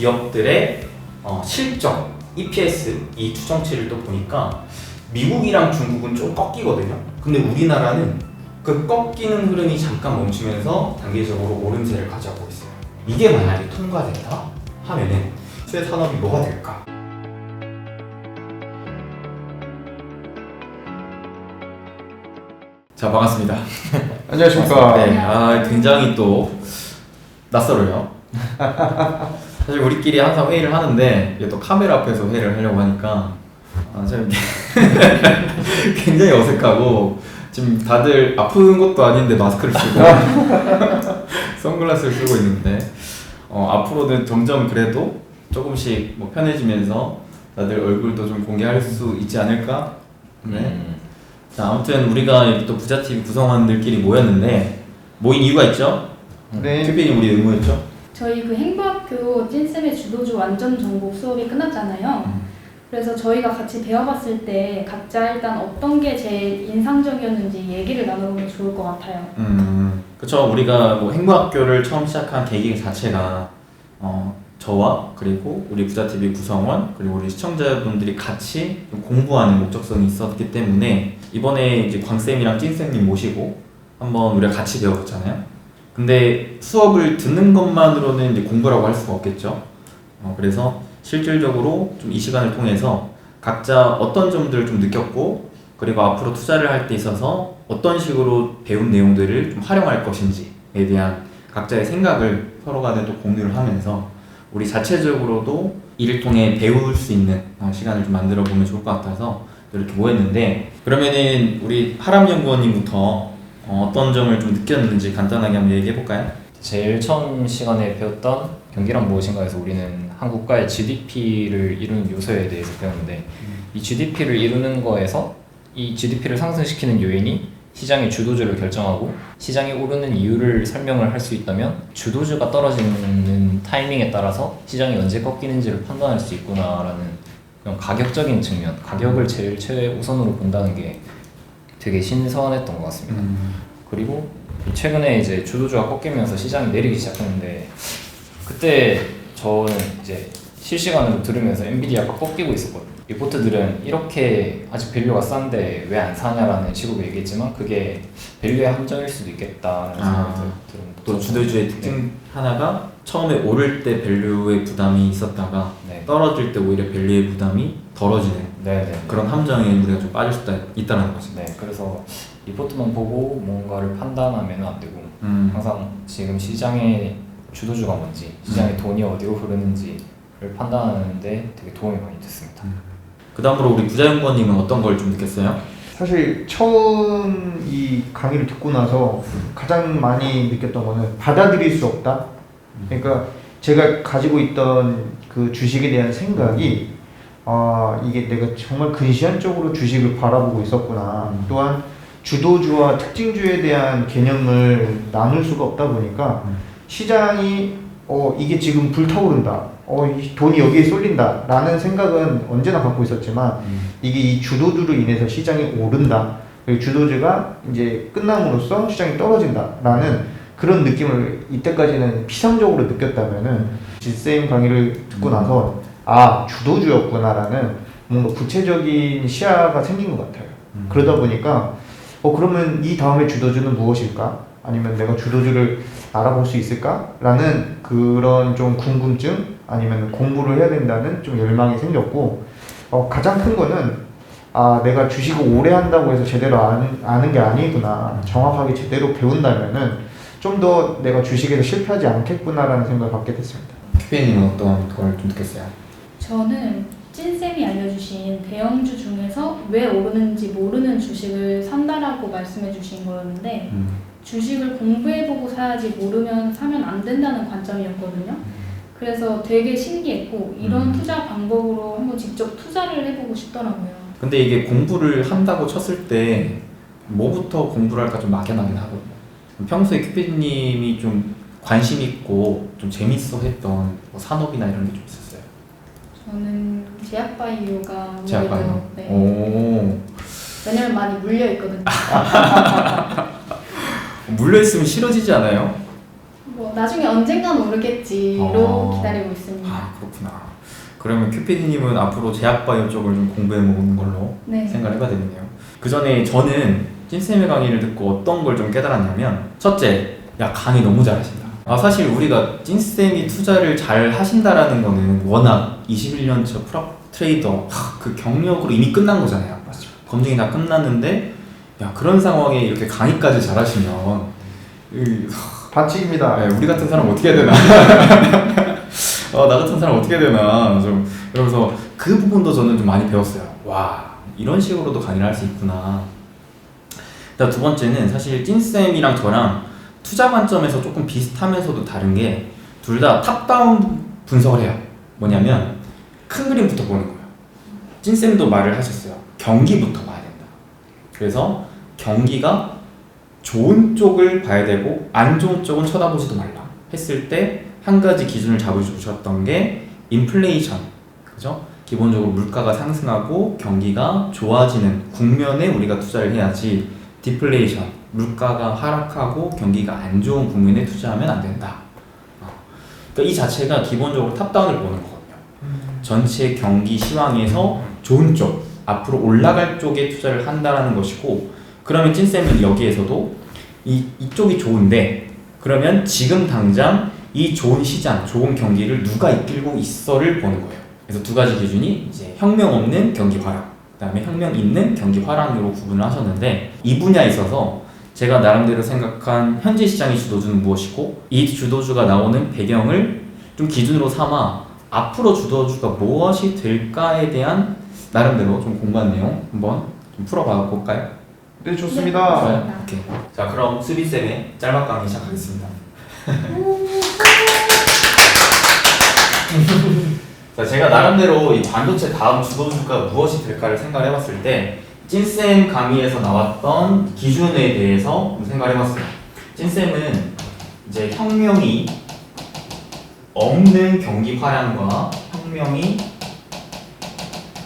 기업들의 어, 실적, EPS 이 추정치를 또 보니까 미국이랑 중국은 좀 꺾이거든요. 근데 우리나라는 그 꺾이는 흐름이 잠깐 멈추면서 단계적으로 오름세를 가져가고 있어요. 이게 만약에 통과된다 하면은 수혜 산업이 뭐가 될까? 자 반갑습니다. 안녕하십니까. 네, 아 굉장히 또 낯설어요. 사실 우리끼리 항상 회의를 하는데 이게 또 카메라 앞에서 회의를 하려고 하니까 아, 참 굉장히 어색하고 지금 다들 아픈 것도 아닌데 마스크를 쓰고 선글라스를 쓰고 있는데 어, 앞으로는 점점 그래도 조금씩 뭐 편해지면서 다들 얼굴도 좀 공개할 수 있지 않을까? 네. 자 아무튼 우리가 여기 또 부자TV 구성원들끼리 모였는데 모인 이유가 있죠? 네. 특별히 우리 의무였죠? 저희 그 행보학교 찐쌤의 주도주 완전 정복 수업이 끝났잖아요. 음. 그래서 저희가 같이 배워봤을 때 각자 일단 어떤 게 제일 인상적이었는지 얘기를 나눠보면 좋을 것 같아요. 음, 그쵸. 우리가 뭐 행보학교를 처음 시작한 계기 자체가 어, 저와 그리고 우리 부자TV 구성원 그리고 우리 시청자분들이 같이 좀 공부하는 목적성이 있었기 때문에 이번에 이제 광쌤이랑 찐쌤님 모시고 한번 우리가 같이 배워봤잖아요. 근데 수업을 듣는 것만으로는 이제 공부라고 할 수가 없겠죠. 어, 그래서 실질적으로 좀 이 시간을 통해서 각자 어떤 점들을 좀 느꼈고 그리고 앞으로 투자를 할 때 있어서 어떤 식으로 배운 내용들을 좀 활용할 것인지에 대한 각자의 생각을 서로 간에 또 공유를 하면서 우리 자체적으로도 이를 통해 배울 수 있는 어, 시간을 좀 만들어 보면 좋을 것 같아서 이렇게 모였는데 그러면은 우리 하람 연구원님부터 어, 어떤 점을 좀 느꼈는지 간단하게 한번 얘기해 볼까요? 제일 처음 시간에 배웠던 경기란 무엇인가에서 우리는 한 국가의 GDP를 이루는 요소에 대해서 배웠는데 이 GDP를 이루는 거에서 이 GDP를 상승시키는 요인이 시장의 주도주를 결정하고 시장이 오르는 이유를 설명을 할 수 있다면 주도주가 떨어지는 타이밍에 따라서 시장이 언제 꺾이는지를 판단할 수 있구나라는 그런 가격적인 측면, 가격을 제일 최우선으로 본다는 게 되게 신선했던 것 같습니다. 그리고 최근에 이제 주도주가 꺾이면서 시장이 내리기 시작했는데 그때 저는 이제 실시간으로 들으면서 엔비디아가 꺾이고 있었거든요. 리포트들은 이렇게 아직 밸류가 싼데 왜 안 사냐라는 식으로 얘기했지만 그게 밸류의 함정일 수도 있겠다라는 생각이 아, 들었는데 또 주도주의 특징 하나가 처음에 오를 때 밸류의 부담이 있었다가 네. 떨어질 때 오히려 밸류의 부담이 덜어지는 네, 네. 그런 함정에 우리가 좀 빠질 수도 있다는 거지. 네, 그래서 리포트만 보고 뭔가를 판단하면 안 되고 음. 항상 지금 시장의 주도주가 뭔지, 시장의 돈이 어디로 흐르는지를 판단하는데 되게 도움이 많이 됐습니다. 그 다음으로 우리 부자연구원님은 어떤 걸 좀 느꼈어요? 사실 처음 이 강의를 듣고 나서 가장 많이 느꼈던 거는 받아들일 수 없다. 그러니까 제가 가지고 있던 그 주식에 대한 생각이 아 이게 내가 정말 근시안적으로 주식을 바라보고 있었구나. 음. 또한 주도주와 특징주에 대한 개념을 나눌 수가 없다 보니까 음. 시장이 어 이게 지금 불타오른다. 어, 이 돈이 여기에 쏠린다. 라는 생각은 언제나 갖고 있었지만, 이게 이 주도주로 인해서 시장이 오른다. 그리고 주도주가 이제 끝남으로써 시장이 떨어진다. 라는 그런 느낌을 이때까지는 피상적으로 느꼈다면은, 질세임 강의를 듣고 음. 나서, 아, 주도주였구나라는 뭔가 구체적인 시야가 생긴 것 같아요. 음. 그러다 보니까, 어, 그러면 이 다음에 주도주는 무엇일까? 아니면 내가 주도주를 알아볼 수 있을까? 라는 그런 좀 궁금증 아니면 공부를 해야 된다는 좀 열망이 생겼고 어, 가장 큰 거는 아 내가 주식을 오래 한다고 해서 제대로 아는, 아는 게 아니구나 정확하게 제대로 배운다면은 좀 더 내가 주식에서 실패하지 않겠구나라는 생각을 갖게 됐습니다. 큐페님은 어떤 걸 좀 느꼈어요? 저는 찐쌤이 알려주신 대형주 중에서 왜 오르는지 모르는 주식을 산다라고 말씀해 주신 거였는데 주식을 공부해보고 사야지 모르면 사면 안 된다는 관점이었거든요. 그래서 되게 신기했고 이런 음. 투자 방법으로 한번 직접 투자를 해보고 싶더라고요. 근데 이게 공부를 한다고 쳤을 때 뭐부터 공부를 할까 좀 막연하긴 하거든요. 평소에 큐피님이 좀 관심 있고 좀 재밌어 했던 뭐 산업이나 이런 게 좀 있었어요. 저는 제약바이오가 제약바이오. 아무래도, 네. 오. 왜냐면 많이 물려 있거든요. 물려 있으면 싫어지지 않아요? 뭐 나중에 언젠간 오르겠지로 어. 기다리고 있습니다. 아 그렇구나. 그러면 큐피디님은 앞으로 제약바이오 쪽을 좀 공부해 보는 걸로 네. 생각을 해봐야 되겠네요. 그 전에 저는 찐쌤의 강의를 듣고 어떤 걸 좀 깨달았냐면 첫째, 야 강의 너무 잘하신다. 아 사실 우리가 찐쌤이 투자를 잘 하신다라는 거는 워낙 21년 차 프랍 트레이더 하, 그 경력으로 이미 끝난 거잖아요. 맞죠. 검증이 다 끝났는데 야 그런 상황에 이렇게 강의까지 잘하시면 이, 반칙입니다. 네, 우리 같은 사람 어떻게 해야 되나? 어, 나 같은 사람 어떻게 해야 되나? 좀 이러면서 그 부분도 저는 좀 많이 배웠어요. 와 이런 식으로도 강의를 할 수 있구나. 두 번째는 사실 찐쌤이랑 저랑 투자 관점에서 조금 비슷하면서도 다른 게 둘 다 탑다운 분석을 해요. 뭐냐면 큰 그림부터 보는 거예요. 찐쌤도 말을 하셨어요. 경기부터 봐야 된다. 그래서 경기가 좋은 쪽을 봐야 되고 안 좋은 쪽은 쳐다보지도 말라 했을 때 한 가지 기준을 잡으셨던 게 인플레이션 그죠? 기본적으로 물가가 상승하고 경기가 좋아지는 국면에 우리가 투자를 해야지 디플레이션 물가가 하락하고 경기가 안 좋은 국면에 투자하면 안 된다. 어. 그러니까 이 자체가 기본적으로 탑다운을 보는 거거든요. 전체 경기 시황에서 좋은 쪽 앞으로 올라갈 쪽에 투자를 한다라는 것이고 그러면 찐쌤은 여기에서도 이, 이쪽이 좋은데 그러면 지금 당장 이 좋은 시장, 좋은 경기를 누가 이끌고 있어를 보는 거예요. 그래서 두 가지 기준이 이제 혁명 없는 경기 화랑, 그 다음에 혁명 있는 경기 화랑으로 구분을 하셨는데 이 분야에 있어서 제가 나름대로 생각한 현재 시장의 주도주는 무엇이고 이 주도주가 나오는 배경을 좀 기준으로 삼아 앞으로 주도주가 무엇이 될까에 대한 나름대로 좀 공부한 내용 한번 좀 풀어봐 볼까요? 네 좋습니다. 좋아요. 오케이. 자 그럼 수비 쌤의 짤막 강의 시작하겠습니다. 자 제가 나름대로 이 반도체 다음 주도주가 무엇이 될까를 생각을 해봤을 때 찐쌤 강의에서 나왔던 기준에 대해서 좀 생각을 해봤어요. 찐쌤은 이제 혁명이 없는 경기 화량과 혁명이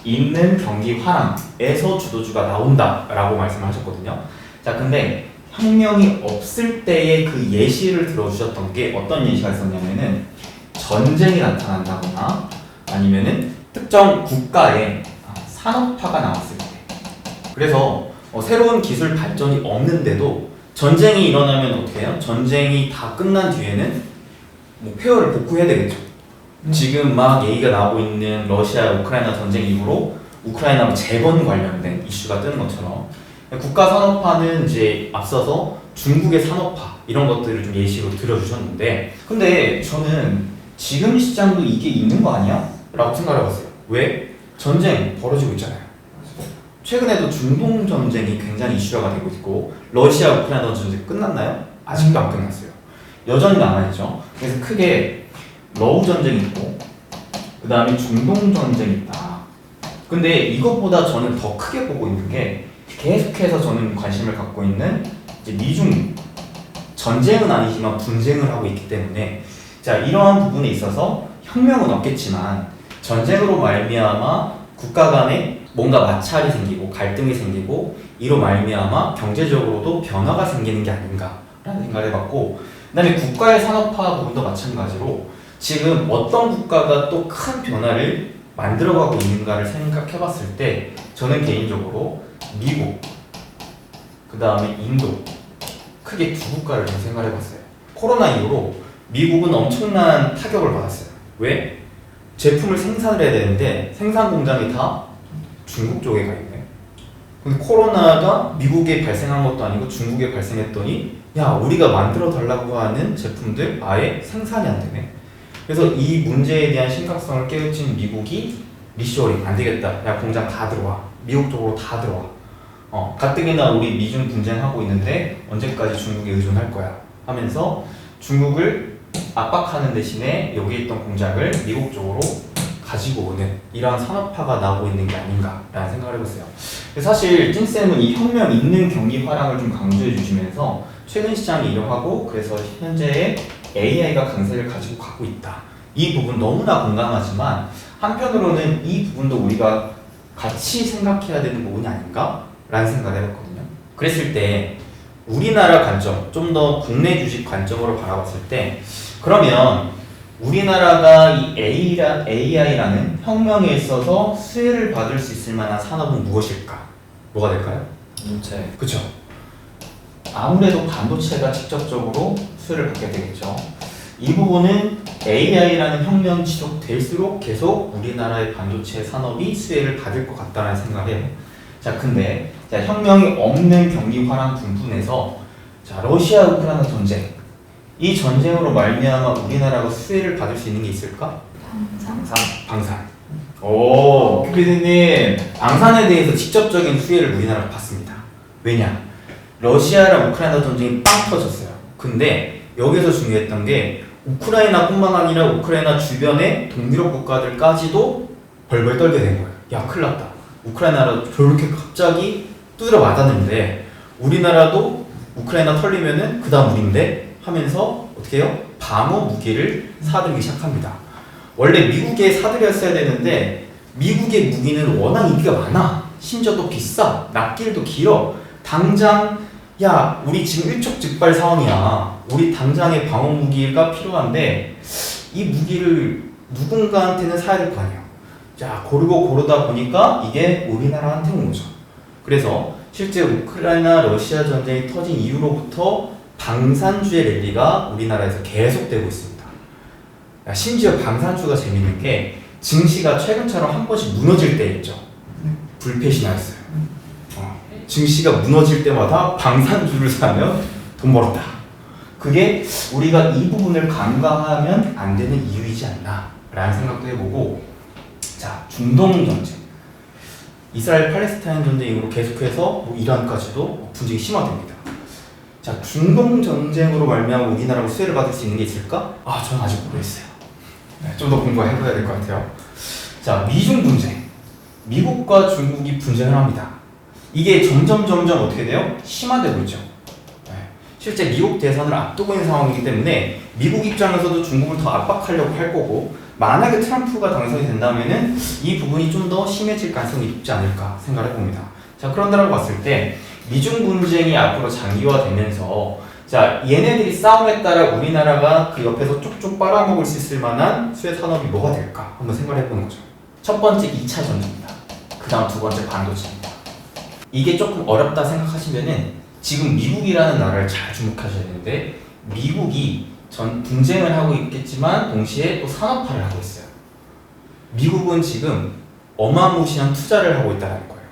있는 경기 화랑에서 주도주가 나온다라고 말씀하셨거든요. 자, 근데 혁명이 없을 때의 그 예시를 들어주셨던 게 어떤 예시가 있었냐면은 전쟁이 나타난다거나 아니면은 특정 국가에 아, 산업화가 나왔을 때. 그래서 어, 새로운 기술 발전이 없는데도 전쟁이 일어나면 어떻게 해요? 전쟁이 다 끝난 뒤에는 뭐 폐허를 복구해야 되겠죠. 지금 막 얘기가 나오고 있는 러시아 우크라이나 전쟁 이후로 우크라이나 재건 관련된 이슈가 뜨는 것처럼 국가 산업화는 이제 앞서서 중국의 산업화 이런 것들을 좀 예시로 들어주셨는데 근데 저는 지금 시장도 이게 있는 거 아니야? 라고 생각해봤어요 왜? 전쟁 벌어지고 있잖아요 최근에도 중동 전쟁이 굉장히 이슈화가 되고 있고 러시아 우크라이나 전쟁 끝났나요? 아직도 안 끝났어요 여전히 남아 있죠 그래서 크게 러우 전쟁이 있고 그 다음에 중동 전쟁이 있다. 근데 이것보다 저는 더 크게 보고 있는 게 계속해서 저는 관심을 갖고 있는 미중 전쟁은 아니지만 분쟁을 하고 있기 때문에 자 이러한 부분에 있어서 혁명은 없겠지만 전쟁으로 말미암아 국가 간에 뭔가 마찰이 생기고 갈등이 생기고 이로 말미암아 경제적으로도 변화가 생기는 게 아닌가라는 생각을 해봤고 그다음에 국가의 산업화 부분도 마찬가지로 지금 어떤 국가가 또 큰 변화를 만들어가고 있는가를 생각해봤을 때 저는 개인적으로 미국, 그 다음에 인도 크게 두 국가를 좀 생각해봤어요. 코로나 이후로 미국은 엄청난 타격을 받았어요. 왜? 제품을 생산을 해야 되는데 생산 공장이 다 중국 쪽에 가 있네. 근데 코로나가 미국에 발생한 것도 아니고 중국에 발생했더니 야 우리가 만들어 달라고 하는 제품들 아예 생산이 안 되네. 그래서 이 문제에 대한 심각성을 깨우친 미국이 리쇼링 안 되겠다. 야 공장 다 들어와. 미국 쪽으로 다 들어와. 어 가뜩이나 우리 미중 분쟁하고 있는데 언제까지 중국에 의존할 거야. 하면서 중국을 압박하는 대신에 여기 있던 공장을 미국 쪽으로 가지고 오는 이러한 산업화가 나오고 있는 게 아닌가라는 생각을 해봤어요. 사실 찐쌤은 이 혁명 있는 경기 화랑을 좀 강조해 주시면서 최근 시장이 이러하고 그래서 현재의 AI가 강세를 가지고 가고 있다. 이 부분 너무나 공감하지만 한편으로는 이 부분도 우리가 같이 생각해야 되는 부분이 아닌가? 라는 생각을 해봤거든요. 그랬을 때 우리나라 관점, 좀 더 국내 주식 관점으로 바라봤을 때 그러면 우리나라가 이 A라, AI라는 혁명에 있어서 수혜를 받을 수 있을 만한 산업은 무엇일까? 뭐가 될까요? 반도체. 그렇죠. 아무래도 반도체가 직접적으로 수혜를 받게 되겠죠. 이 부분은 AI라는 혁명이 지속될수록 계속 우리나라의 반도체 산업이 수혜를 받을 것 같다는 생각해요. 자, 근데 자, 혁명이 없는 경기 화랑 분분해서 자, 러시아 우크라이나 전쟁 이 전쟁으로 말미암아 우리나라가 수혜를 받을 수 있는 게 있을까? 방산. 방산. 오, 큐피디님 방산에 대해서 직접적인 수혜를 우리나라가 받습니다. 왜냐? 러시아랑 우크라이나 전쟁이 빵 터졌어요. 근데 여기서 중요했던 게 우크라이나뿐만 아니라 우크라이나 주변의 동유럽 국가들까지도 벌벌 떨게 된 거예요. 야, 큰일 났다. 우크라이나로 저렇게 갑자기 두드려 맞았는데 우리나라도 우크라이나 털리면은 그 다음 우리인데 하면서 어떻게 해요? 방어 무기를 사들이기 시작합니다. 원래 미국에 사들였어야 되는데 미국의 무기는 워낙 인기가 많아. 심지어 또 비싸. 납길도 길어. 당장 야 우리 지금 일촉즉발 상황이야. 우리 당장의 방어 무기가 필요한데 이 무기를 누군가한테는 사야 될 거 아니야. 자 고르고 고르다 보니까 이게 우리나라한테 온 거죠. 그래서 실제 우크라이나 러시아 전쟁이 터진 이후로부터 방산주의 랠리가 우리나라에서 계속되고 있습니다. 야, 심지어 방산주가 재밌는 게 증시가 최근처럼 한 번씩 무너질 때 있죠. 불패시 나였어요. 어, 증시가 무너질 때마다 방산주를 사면 돈 벌었다. 그게 우리가 이 부분을 간과하면 안 되는 이유이지 않나 라는 생각도 해보고 자 중동 전쟁 이스라엘 팔레스타인 전쟁 이후로 계속해서 뭐 이란까지도 분쟁이 심화됩니다. 자 중동 전쟁으로 말미암아 우리나라가 수혜를 받을 수 있는 게 있을까? 아 저는 아직 모르겠어요. 네, 좀더 공부해봐야 될 것 같아요. 자 미중 분쟁 미국과 중국이 분쟁을 합니다. 이게 점점 점점 어떻게 돼요? 심화되고 있죠. 네. 실제 미국 대선을 앞두고 있는 상황이기 때문에 미국 입장에서도 중국을 더 압박하려고 할 거고 만약에 트럼프가 당선이 된다면은 이 부분이 좀 더 심해질 가능성이 높지 않을까 생각을 해봅니다. 자 그런다고 봤을 때 미중 분쟁이 앞으로 장기화되면서 자 얘네들이 싸움에 따라 우리나라가 그 옆에서 쪽쪽 빨아먹을 수 있을 만한 수혜 산업이 뭐가 될까 한번 생각을 해보는 거죠. 첫 번째 2차 전지입니다. 그 다음 두 번째 반도체입니다. 이게 조금 어렵다 생각하시면은 지금 미국이라는 나라를 잘 주목하셔야 되는데 미국이 전 분쟁을 하고 있겠지만 동시에 또 산업화를 하고 있어요. 미국은 지금 어마무시한 투자를 하고 있다는 거예요.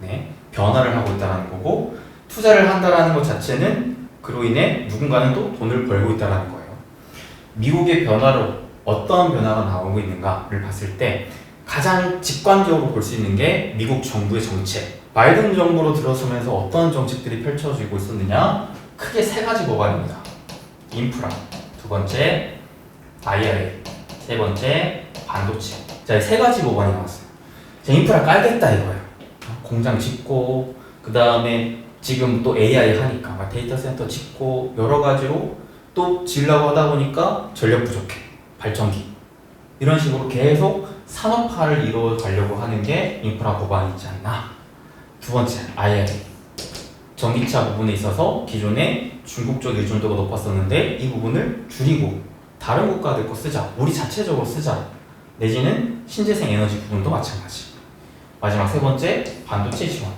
네, 변화를 하고 있다는 거고 투자를 한다라는 것 자체는 그로 인해 누군가는 또 돈을 벌고 있다는 거예요. 미국의 변화로 어떤 변화가 나오고 있는가를 봤을 때 가장 직관적으로 볼 수 있는 게 미국 정부의 정책. 바이든 정부로 들어서면서 어떤 정책들이 펼쳐지고 있었느냐? 크게 세 가지 모발입니다. 인프라, 두 번째 IRA, 세 번째 반도체. 자, 이세 가지 모발이 나왔어요. 자, 인프라 깔겠다 이거예요. 공장 짓고 그 다음에 지금 또 AI 하니까 막 데이터 센터 짓고 여러 가지로 또 지려고 하다 보니까 전력 부족해. 발전기. 이런 식으로 계속 산업화를 이루어 가려고 하는 게 인프라 고반이 있지 않나. 두 번째, IRA. 전기차 부분에 있어서 기존에 중국 쪽 의존도가 높았었는데 이 부분을 줄이고 다른 국가들 거 쓰자. 우리 자체적으로 쓰자. 내지는 신재생 에너지 부분도 마찬가지. 마지막 세 번째, 반도체 지원.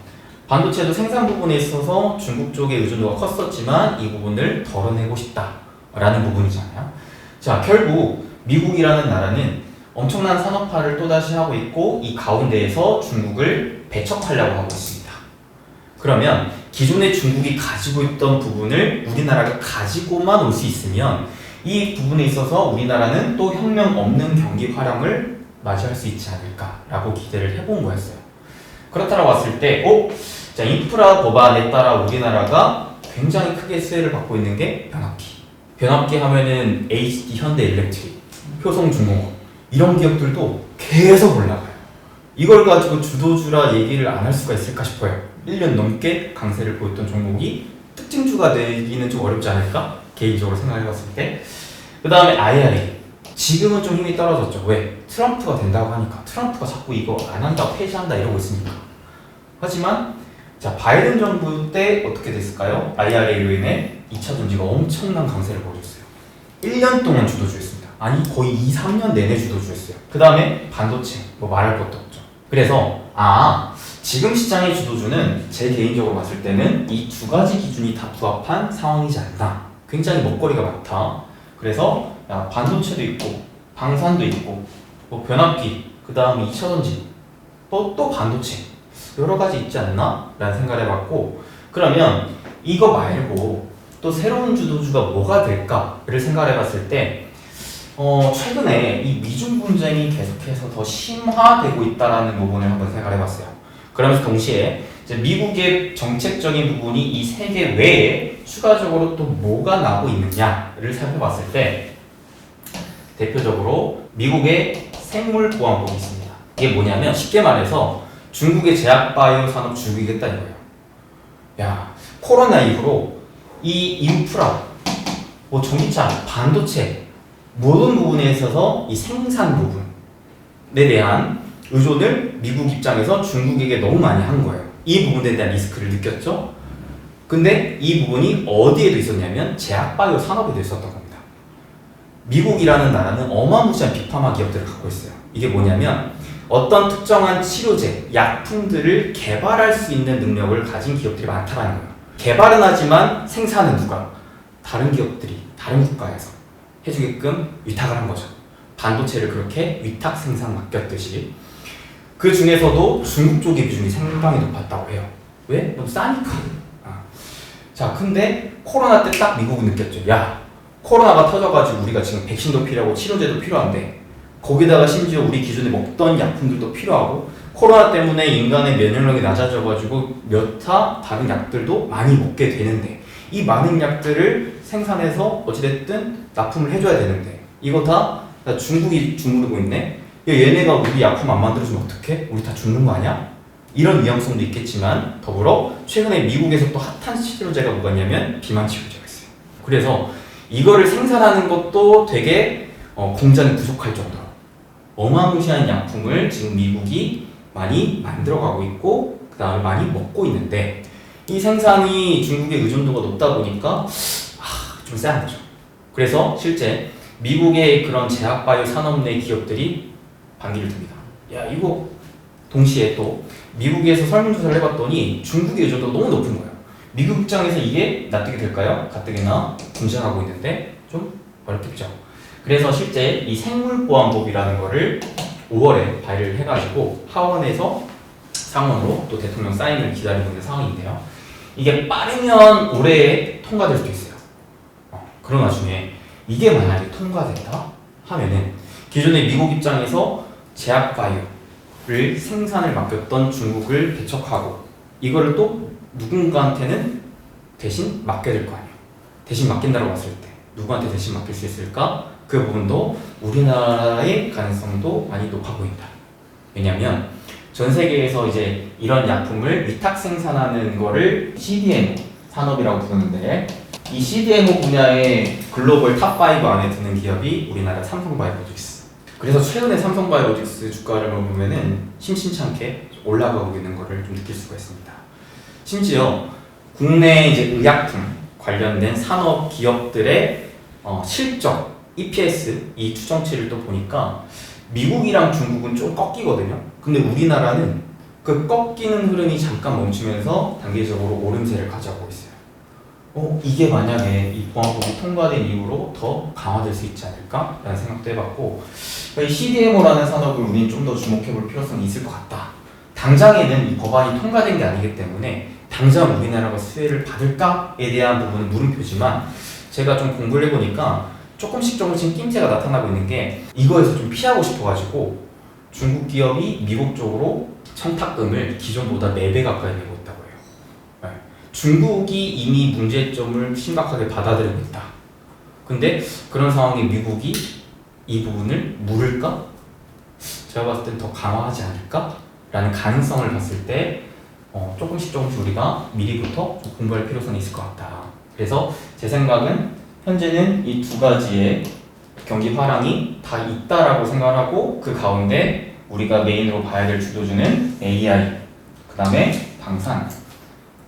반도체도 생산 부분에 있어서 중국 쪽의 의존도가 컸었지만 이 부분을 덜어내고 싶다라는 부분이잖아요. 자, 결국 미국이라는 나라는 엄청난 산업화를 또다시 하고 있고 이 가운데에서 중국을 배척하려고 하고 있습니다. 그러면 기존에 중국이 가지고 있던 부분을 우리나라가 가지고만 올 수 있으면 이 부분에 있어서 우리나라는 또 혁명 없는 경기 활용을 맞이할 수 있지 않을까라고 기대를 해본 거였어요. 그렇다고 봤을 때, 어? 자, 인프라 법안에 따라 우리나라가 굉장히 크게 수혜를 받고 있는 게 변압기. 변압기 하면은 HD 현대 일렉트릭, 효성중공업 이런 기업들도 계속 올라가요. 이걸 가지고 주도주라 얘기를 안 할 수가 있을까 싶어요. 1년 넘게 강세를 보였던 종목이 특징주가 되기는 좀 어렵지 않을까? 개인적으로 생각해 봤을 때. 그 다음에 IRA. 지금은 좀 힘이 떨어졌죠. 왜? 트럼프가 된다고 하니까. 트럼프가 자꾸 이거 안 한다, 폐지한다 이러고 있으니까. 하지만 자, 바이든 정부 때 어떻게 됐을까요? IRA로 인해 2차 전지가 엄청난 강세를 보여줬어요. 1년 동안 주도주였습니다. 아니, 거의 2, 3년 내내 주도주였어요. 그 다음에 반도체, 뭐 말할 것도 없죠. 그래서, 아, 지금 시장의 주도주는 제 개인적으로 봤을 때는 이 두 가지 기준이 다 부합한 상황이지 않나. 굉장히 먹거리가 많다. 그래서, 야, 반도체도 있고, 방산도 있고, 뭐 변압기, 그 다음에 2차 전지, 또, 또 반도체. 여러 가지 있지 않나? 라는 생각을 해봤고, 그러면 이거 말고 또 새로운 주도주가 뭐가 될까를 생각해 봤을 때, 어, 최근에 이 미중 분쟁이 계속해서 더 심화되고 있다라는 부분을 한번 생각해 봤어요. 그러면서 동시에 미국의 정책적인 부분이 이 세계 외에 추가적으로 또 뭐가 나고 있느냐를 살펴봤을 때, 대표적으로 미국의 생물보안법이 있습니다. 이게 뭐냐면 쉽게 말해서 중국의 제약바이오 산업 죽이겠다 이거예요. 야, 코로나 이후로 이 인프라, 뭐 전기차, 반도체 모든 부분에 있어서 이 생산 부분에 대한 의존을 미국 입장에서 중국에게 너무 많이 한 거예요. 이 부분에 대한 리스크를 느꼈죠. 근데 이 부분이 어디에도 있었냐면 제약바이오 산업에도 있었던 겁니다. 미국이라는 나라는 어마무시한 빅파마 기업들을 갖고 있어요. 이게 뭐냐면 어떤 특정한 치료제, 약품들을 개발할 수 있는 능력을 가진 기업들이 많다라는 거예요. 개발은 하지만 생산은 누가? 다른 기업들이 다른 국가에서 해주게끔 위탁을 한 거죠. 반도체를 그렇게 위탁 생산 맡겼듯이 그 중에서도 중국 쪽의 비중이 상당히 높았다고 해요. 왜? 너무 싸니까. 아. 자, 근데 코로나 때 딱 미국은 느꼈죠. 야, 코로나가 터져가지고 우리가 지금 백신도 필요하고 치료제도 필요한데 거기다가 심지어 우리 기존에 먹던 약품들도 필요하고 코로나 때문에 인간의 면역력이 낮아져가지고 몇타 다른 약들도 많이 먹게 되는데 이 많은 약들을 생산해서 어찌됐든 납품을 해줘야 되는데 이거 다 중국이 주무르고 있네 야, 얘네가 우리 약품 안 만들어주면 어떡해? 우리 다 죽는 거 아니야? 이런 위험성도 있겠지만 더불어 최근에 미국에서 또 핫한 치료제가 뭐가 있냐면 비만 치료제가 있어요 그래서 이거를 생산하는 것도 되게 어, 공장이 부족할 정도로 어마무시한 약품을 지금 미국이 많이 만들어가고 있고 그 다음에 많이 먹고 있는데 이 생산이 중국의 의존도가 높다 보니까 아, 좀 쎄한 거죠. 그래서 실제 미국의 그런 제약바이오 산업 내 기업들이 반기를 듭니다. 야 이거 동시에 또 미국에서 설문조사를 해봤더니 중국의 의존도가 너무 높은 거예요. 미국 입장에서 이게 납득이 될까요? 가뜩이나 분쟁하고 있는데 좀 어렵겠죠. 그래서 실제 이 생물보안법이라는 거를 5월에 발의를 해가지고 하원에서 상원으로 또 대통령 사인을 기다리고 있는 상황인데요. 이게 빠르면 올해 통과될 수도 있어요. 어, 그런 와중에 이게 만약에 통과된다 하면은 기존에 미국 입장에서 제약 바이오를 생산을 맡겼던 중국을 배척하고 이거를 또 누군가한테는 대신 맡게 될 거 아니에요. 대신 맡긴다고 봤을 때 누구한테 대신 맡길 수 있을까? 그 부분도 우리나라의 가능성도 많이 높아 보인다. 왜냐면 전 세계에서 이제 이런 약품을 위탁 생산하는 거를 CDMO 산업이라고 부르는데 이 CDMO 분야의 글로벌 탑5 안에 드는 기업이 우리나라 삼성바이오로직스. 그래서 최근에 삼성바이오로직스 주가를 보면은 심심찮게 올라가고 있는 거를 좀 느낄 수가 있습니다. 심지어 국내 이제 의약품 관련된 산업 기업들의 어, 실적, EPS 이 추정치를 또 보니까 미국이랑 중국은 좀 꺾이거든요. 근데 우리나라는 그 꺾이는 흐름이 잠깐 멈추면서 단계적으로 오름세를 가져가고 있어요. 어, 이게 만약에 이 보안법이 통과된 이후로 더 강화될 수 있지 않을까라는 생각도 해봤고 이 CDMO라는 산업을 우리는 좀 더 주목해 볼 필요성이 있을 것 같다. 당장에는 이 법안이 통과된 게 아니기 때문에 당장 우리나라가 수혜를 받을까에 대한 부분은 물음표지만 제가 좀 공부를 해보니까 조금씩 조금씩 낌새가 나타나고 있는 게 이거에서 좀 피하고 싶어가지고 중국 기업이 미국 쪽으로 청탁금을 기존보다 4배 가까이 내고 있다고 해요. 네. 중국이 이미 문제점을 심각하게 받아들이고 있다. 근데 그런 상황에 미국이 이 부분을 물을까? 제가 봤을 땐 더 강화하지 않을까? 라는 가능성을 봤을 때 어, 조금씩 조금씩 우리가 미리부터 좀 공부할 필요성이 있을 것 같다. 그래서 제 생각은 현재는 이 두 가지의 경기 화랑이 다 있다라고 생각 하고 그 가운데 우리가 메인으로 봐야 될 주도주는 AI, 그 다음에 방산,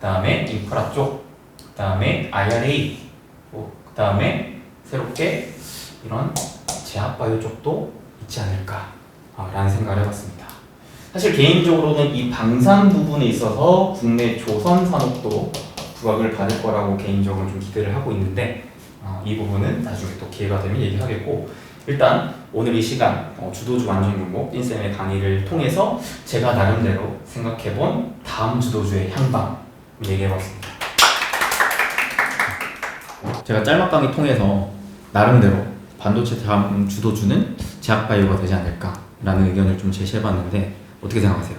다음에 인프라 쪽, 그 다음에 IRA, 그 다음에 새롭게 이런 제약바이오 쪽도 있지 않을까라는 생각을 해봤습니다. 사실 개인적으로는 이 방산 부분에 있어서 국내 조선 산업도 부각을 받을 거라고 개인적으로 좀 기대를 하고 있는데 어, 이 부분은 나중에 또 기회가 되면 얘기하겠고 일단 오늘 이 시간 어, 주도주 완전 공모 띵쌤의 강의를 통해서 제가 나름대로 생각해본 다음 주도주의 향방 얘기해봤습니다. 제가 짤막 강의 통해서 나름대로 반도체 다음 주도주는 제약바이오가 되지 않을까라는 의견을 좀 제시해봤는데 어떻게 생각하세요?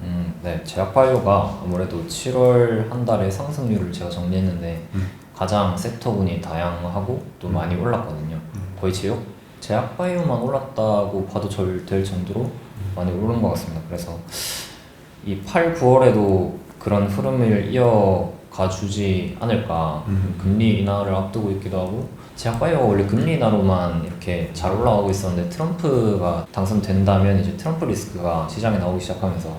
음, 네, 제약바이오가 아무래도 7월 한 달에 상승률을 제가 정리했는데 음. 가장 섹터군이 다양하고 또 음. 많이 올랐거든요. 음. 거의 제약 제약바이오만 올랐다고 봐도 절 될 정도로 많이 오른 것 같습니다. 그래서 이 8, 9월에도 그런 흐름을 이어가 주지 않을까. 음. 금리 인하를 앞두고 있기도 하고 제약바이오가 원래 금리 인하로만 이렇게 잘 올라가고 있었는데 트럼프가 당선된다면 이제 트럼프 리스크가 시장에 나오기 시작하면서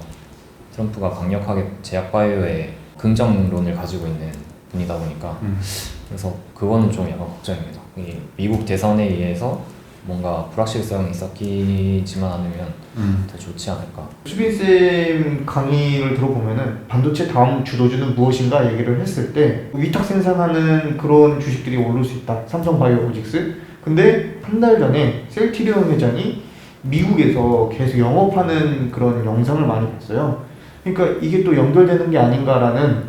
트럼프가 강력하게 제약바이오에 긍정론을 가지고 있는 분이다 보니까 음. 그래서 그거는 좀 약간 걱정입니다. 이 미국 대선에 의해서 뭔가 불확실성이 섞이지만 않으면 음. 더 좋지 않을까. 수빈 쌤 강의를 들어보면은 반도체 다음 주도주는 무엇인가 얘기를 했을 때 위탁 생산하는 그런 주식들이 오를 수 있다. 삼성바이오로직스. 근데 한 달 전에 셀티리온 회장이 미국에서 계속 영업하는 그런 영상을 많이 봤어요. 그러니까 이게 또 연결되는 게 아닌가라는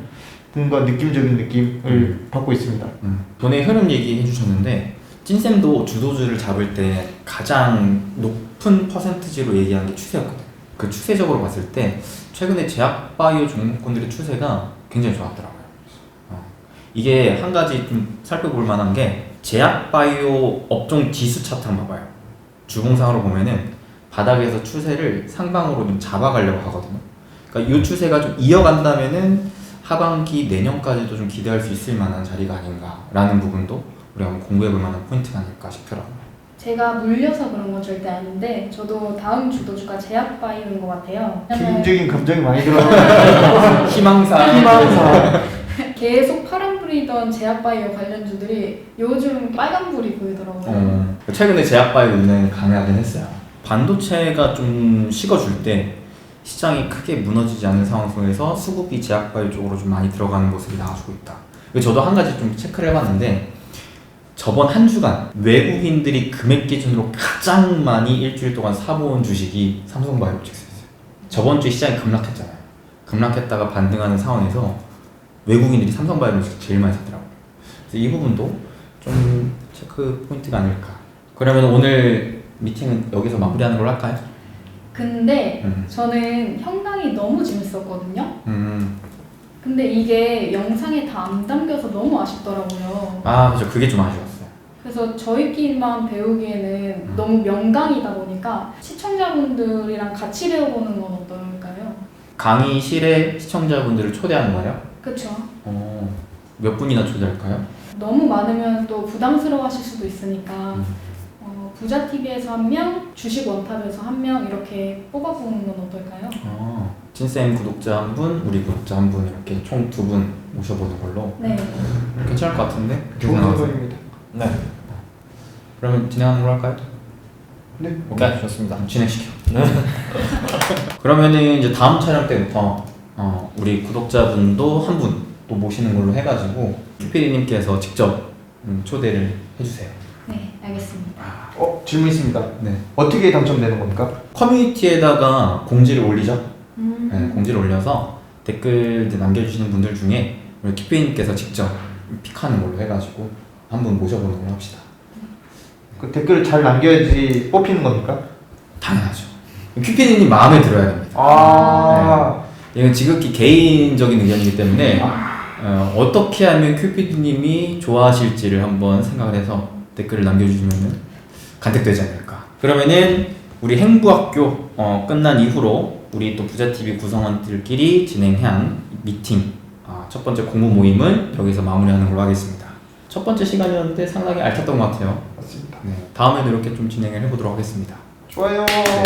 뭔가 느낌적인 느낌을 받고 있습니다. 음. 돈의 흐름 얘기 해 주셨는데 찐쌤도 주도주를 잡을 때 가장 높은 퍼센트지로 얘기한 게 추세였거든. 그 추세적으로 봤을 때 최근에 제약바이오 종목군들의 추세가 굉장히 좋았더라고요. 어. 이게 한 가지 좀 살펴볼 만한 게 제약바이오 업종 지수 차트 한번 봐봐요. 주봉상으로 보면은 바닥에서 추세를 상방으로 좀 잡아가려고 하거든요. 그러니까 이 추세가 좀 이어간다면은 하반기 내년까지도 좀 기대할 수 있을 만한 자리가 아닌가라는 부분도 우리가 한번 공부해 볼 만한 포인트가 아닐까 싶더라고요. 제가 물려서 그런 건 절대 아닌데 저도 다음 주 도주가 제약바이오인 것 같아요. 왜냐면 개인적인 감정이 많이 들어가는 희망사. 희망사. 계속 파란불이던 제약바이오 관련주들이 요즘 빨간불이 보이더라고요. 어, 최근에 제약바이오 눈에 강하긴 했어요. 반도체가 좀 식어줄 때 시장이 크게 무너지지 않는 상황 속에서 수급이 제약바이오 쪽으로 좀 많이 들어가는 모습이 나와주고 있다. 그리고 저도 한 가지 좀 체크를 해봤는데 저번 한 주간 외국인들이 금액 기준으로 가장 많이 일주일 동안 사모은 주식이 삼성바이오직스였어요. 저번 주에 시장이 급락했잖아요. 급락했다가 반등하는 상황에서 외국인들이 삼성바이오직스 제일 많이 샀더라고요. 그래서 이 부분도 좀 체크 포인트가 아닐까. 그러면 오늘 미팅은 여기서 마무리하는 걸로 할까요? 근데 음. 저는 형광이 너무 재밌었거든요. 음. 근데 이게 영상에 다 안 담겨서 너무 아쉽더라고요. 아, 그죠. 그게 좀 아쉬웠어요. 그래서 저희끼리만 배우기에는 음. 너무 명강이다 보니까 시청자분들이랑 같이 배워보는 건 어떨까요? 강의실에 시청자분들을 초대하는 거예요? 그쵸? 어, 몇 분이나 초대할까요? 너무 많으면 또 부담스러워 하실 수도 있으니까 음. 어, 부자TV에서 한 명, 주식 원탑에서 한 명 이렇게 뽑아보는 건 어떨까요? 어, 찐쌤 구독자 한 분, 우리 구독자 한 분 이렇게 총 두 분 모셔보는 걸로 네. 괜찮을 것 같은데? 좋은? 생각입니다. 네, 그러면 진행하는 걸로 할까요? 네. 오케이 좋습니다. 진행시켜. 그러면은 이제 다음 촬영 때부터 어, 우리 구독자분도 한 분 또 모시는 걸로 해가지고 큐피디님께서 직접 음, 초대를 해주세요. 네, 알겠습니다. 어 질문 있습니다. 네. 어떻게 당첨되는 겁니까? 커뮤니티에다가 공지를 올리죠. 음. 네, 공지를 올려서 댓글 이제 남겨주시는 분들 중에 우리 큐피디님께서 직접 픽하는 걸로 해가지고 한 분 모셔보는 걸로 합시다. 그 댓글을 잘 남겨야지 뽑히는 겁니까? 당연하죠. 큐피디님 마음에 들어야 됩니다. 아. 이건 지극히 개인적인 의견이기 때문에 어, 어떻게 하면 큐피디님이 좋아하실지를 한번 생각을 해서 댓글을 남겨주시면 간택되지 않을까. 그러면은 우리 행부학교 어, 끝난 이후로 우리 또 부자TV 구성원들끼리 진행한 미팅 아, 첫 번째 공부 모임은 여기서 마무리하는 걸로 하겠습니다. 첫 번째 시간이었는데 상당히 알찼던 것 같아요. 네, 다음에도 이렇게 좀 진행을 해보도록 하겠습니다. 좋아요. 네.